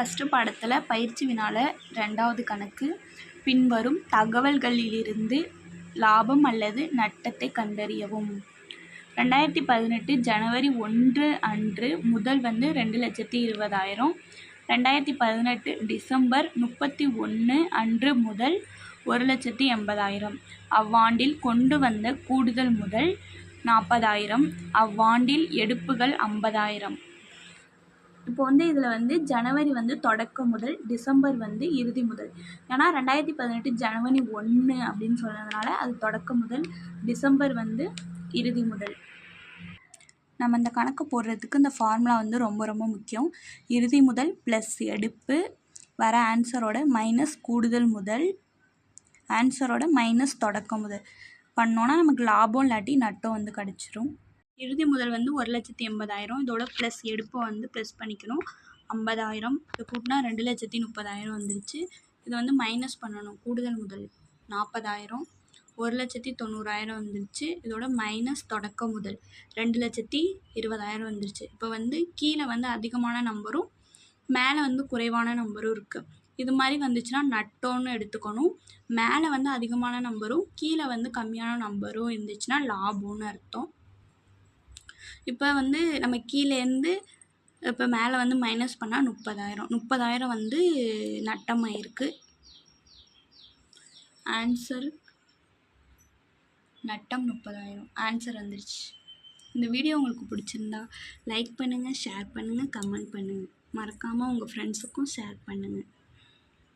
First பாடத்தில் பயிற்சி வினால ரெண்டாவது கணக்கு. பின்வரும் தகவல்களிலிருந்து லாபம் அல்லது நட்டத்தை கண்டறியவும். ரெண்டாயிரத்தி பதினெட்டு ஜனவரி ஒன்று அன்று முதல் வந்து ரெண்டு லட்சத்தி இருபதாயிரம். ரெண்டாயிரத்தி பதினெட்டு டிசம்பர் முப்பத்தி ஒன்று அன்று முதல் ஒரு லட்சத்தி எண்பதாயிரம். அவ்வாண்டில் கொண்டு வந்த கூடுதல் முதல் நாற்பதாயிரம். அவ்வாண்டில் எடுப்புகள் ஐம்பதாயிரம். இப்போ வந்து இதில் வந்து ஜனவரி வந்து தொடக்கம் முதல் டிசம்பர் வந்து இறுதி முதல். ஏன்னா ரெண்டாயிரத்தி பதினெட்டு ஜனவரி ஒன்று அப்படின்னு சொன்னதுனால அது தொடக்கம் முதல் டிசம்பர் வந்து இறுதி முதல். நம்ம இந்த கணக்கு போடுறதுக்கு இந்த ஃபார்முலா வந்து ரொம்ப ரொம்ப முக்கியம். இறுதி முதல் ப்ளஸ் எடுப்பு வர ஆன்சரோட மைனஸ் கூடுதல் முதல் ஆன்சரோட மைனஸ் தொடக்கம் முதல். பண்ணோன்னா நமக்கு லாபம் இல்லாட்டி நட்டம் வந்து கிடச்சிரும். இறுதி முதல் வந்து ஒரு லட்சத்தி எண்பதாயிரம். இதோட ப்ளஸ் எடுப்பை வந்து ப்ளஸ் பண்ணிக்கணும். ஐம்பதாயிரம். இது கூட்டினா ரெண்டு லட்சத்தி முப்பதாயிரம் வந்துருச்சு. இதை வந்து மைனஸ் பண்ணணும். கூடுதல் முதல் நாற்பதாயிரம் ஒரு லட்சத்தி தொண்ணூறாயிரம் வந்துருச்சு. இதோட மைனஸ் தொடக்க முதல் ரெண்டு லட்சத்தி இருபதாயிரம் வந்துருச்சு. இப்போ வந்து கீழே வந்து அதிகமான நம்பரும் மேலே வந்து குறைவான நம்பரும் இருக்குது இது மாதிரி வந்துச்சுன்னா நட்டோன்னு எடுத்துக்கணும். மேலே வந்து அதிகமான நம்பரும் கீழே வந்து கம்மியான நம்பரும் இருந்துச்சுன்னா லாபம்னு அர்த்தம். இப்போ வந்து நம்ம கீழேருந்து இப்போ மேலே வந்து மைனஸ் பண்ணால் முப்பதாயிரம். முப்பதாயிரம் வந்து நட்டமாயிருக்கு. ஆன்சர் நட்டம் முப்பதாயிரம். ஆன்சர் வந்துருச்சு. இந்த வீடியோ உங்களுக்கு பிடிச்சிருந்தா லைக் பண்ணுங்கள் ஷேர் பண்ணுங்கள் கமெண்ட் பண்ணுங்கள் மறக்காமல் உங்கள் ஃப்ரெண்ட்ஸுக்கும் ஷேர் பண்ணுங்கள்